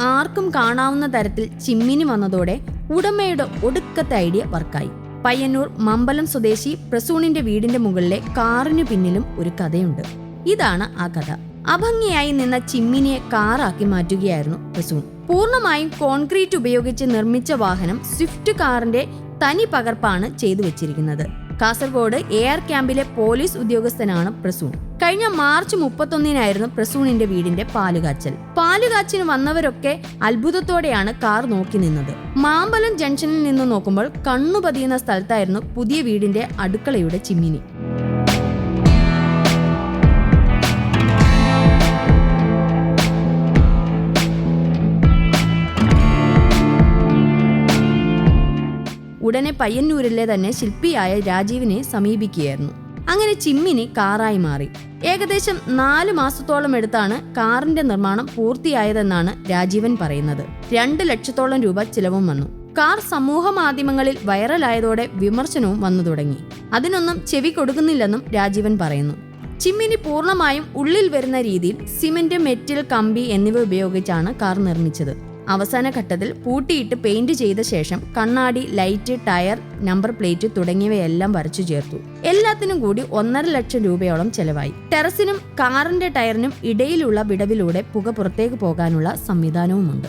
ആർക്കും കാണാവുന്ന തരത്തിൽ ചിമ്മിനി വന്നതോടെ ഉടമയുടെ ഒടുക്കത്തെ ഐഡിയ വർക്കായി. പയ്യന്നൂർ മമ്പലം സ്വദേശി പ്രസൂണിന്റെ വീടിന്റെ മുകളിലെ കാറിനു പിന്നിലും ഒരു കഥയുണ്ട്. ഇതാണ് ആ കഥ. അഭംഗിയായി നിന്ന ചിമ്മിനിയെ കാറാക്കി മാറ്റുകയായിരുന്നു പ്രസൂൺ. പൂർണമായും കോൺക്രീറ്റ് ഉപയോഗിച്ച് നിർമ്മിച്ച വാഹനം സ്വിഫ്റ്റ് കാറിന്റെ തനി പകർപ്പാണ് ചെയ്തു വെച്ചിരിക്കുന്നത്. കാസർഗോഡ് എയർ ക്യാമ്പിലെ പോലീസ് ഉദ്യോഗസ്ഥനാണ് പ്രസൂൺ. കഴിഞ്ഞ മാർച്ച് മുപ്പത്തൊന്നിനായിരുന്നു പ്രസൂണിന്റെ വീടിന്റെ പാലുകാച്ചൽ. പാലുകാച്ചിന് വന്നവരൊക്കെ അത്ഭുതത്തോടെയാണ് കാർ നോക്കി നിന്നത്. മാമ്പലം ജംഗ്ഷനിൽ നിന്ന് നോക്കുമ്പോൾ കണ്ണു പതിയുന്ന സ്ഥലത്തായിരുന്നു പുതിയ വീടിന്റെ അടുക്കളയുടെ ചിമ്മിനി. ഉടനെ പയ്യന്നൂരിലെ തന്നെ ശില്പിയായ രാജീവിനെ സമീപിക്കുകയായിരുന്നു. അങ്ങനെ ചിമ്മിനി കാറായി മാറി. ഏകദേശം നാല് മാസത്തോളം എടുത്താണ് കാറിന്റെ നിർമ്മാണം പൂർത്തിയായതെന്നാണ് രാജീവൻ പറയുന്നത്. രണ്ട് ലക്ഷത്തോളം രൂപ ചിലവും വന്നു. കാർ സമൂഹ മാധ്യമങ്ങളിൽ വൈറലായതോടെ വിമർശനവും വന്നു തുടങ്ങി. അതിനൊന്നും ചെവി കൊടുക്കുന്നില്ലെന്നും രാജീവൻ പറയുന്നു. ചിമ്മിനി പൂർണമായും ഉള്ളിൽ വരുന്ന രീതിയിൽ സിമന്റ് മെറ്റൽ കമ്പി എന്നിവ ഉപയോഗിച്ചാണ് കാർ നിർമ്മിച്ചത്. അവസാന ഘട്ടത്തിൽ പൂട്ടിയിട്ട് പെയിന്റ് ചെയ്ത ശേഷം കണ്ണാടി ലൈറ്റ് ടയർ നമ്പർ പ്ലേറ്റ് തുടങ്ങിയവയെല്ലാം വരച്ചു ചേർത്തു. എല്ലാത്തിനും കൂടി ഒന്നര ലക്ഷം രൂപയോളം ചെലവായി. ടെറസിനും കാറിന്റെ ടയറിനും ഇടയിലുള്ള വിടവിലൂടെ പുക പുറത്തേക്ക് പോകാനുള്ള സംവിധാനവുമുണ്ട്.